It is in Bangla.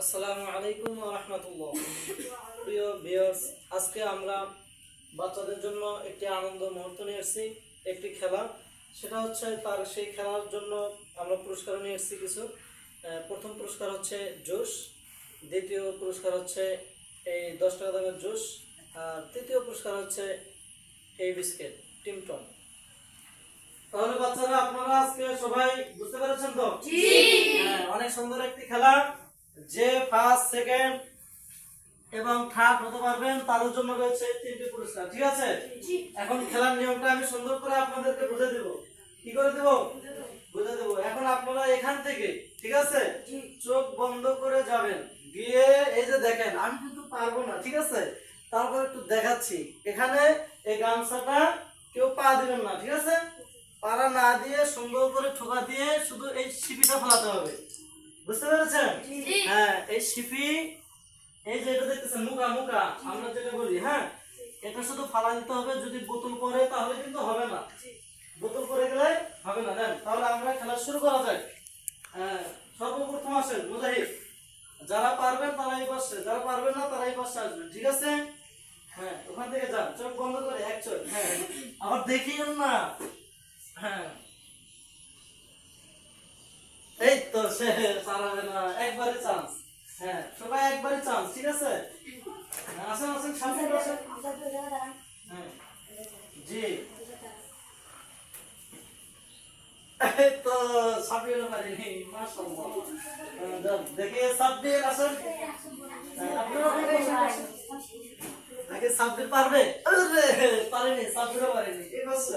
আসসালামু আলাইকুম রাহমাতুল্লাহ। প্রিয় ভিউয়ার্স, আজকে আমরা বাচ্চাদের জন্য একটি আনন্দ মুহূর্ত নিয়ে এসেছি একটি খেলা। সেটা হচ্ছে তার সেই খেলার জন্য আমরা পুরস্কার নিয়ে এসেছি কিছু। প্রথম পুরস্কার হচ্ছে জুস, দ্বিতীয় পুরস্কার হচ্ছে এই দশ টাকা দামের জুস, আর তৃতীয় পুরস্কার হচ্ছে এই বিস্কিট টিমটন তাহলে বাচ্চারা, আপনারা আজকে সবাই বুঝতে পেরেছেন তো? হ্যাঁ, অনেক সুন্দর একটি খেলা। যে ফার্স্ট সেকেন্ড এবং থার্ড হতে পারবেন তার জন্য রয়েছে তিনটি পুরস্কার ঠিক আছে? এখন খেলার নিয়মটা আমি সুন্দর করে আপনাদেরকে বুঝে দেব। কি করে দেব? বুঝে দেব। এখন আপনারা এখান থেকে ঠিক আছে? চোখ বন্ধ করে যাবেন। গিয়ে এই যে দেখেন আমি কিন্তু পারব না ঠিক আছে? তারপর একটু দেখাচ্ছি। এখানে এই গামছাটা কেউ পা দিবেন না ঠিক আছে? পাড়া না দিয়ে সুন্দর করে ঠোকা দিয়ে শুধু এই সিপিটা ফেলাতে হবে। বুঝতে পেরেছেন? হ্যাঁ এই সিপি এই যে এটা দেখতেছেন মুখা মুখা আমরা যেটা বলি হ্যাঁ? এটা শুধু ফালা দিতে হবে যদি বোতল পরে তাহলে কিন্তু হবে না। বোতল পরে গেলে হবে না। দেন তাহলে আমরা খেলা শুরু করা যায় হ্যাঁ সর্বপ্রথম আসেন মুজাহিদ। যারা পারবেন তারাই পাশে যারা পারবেন না তারাই পাশে আসবেন ঠিক আছে? হ্যাঁ ওখান থেকে যান চোখ বন্ধ করে এক চোখ হ্যাঁ। আবার দেখিয়েন না। হ্যাঁ। হ্যাঁ হ্যাঁ, হ্যাঁ। সাবির হ্যাঁ, দেখে সাব্বির আসেন। হ্যাঁ, পারবে? পারেনি সাব্বিরও পারেনি ঠিক আছে।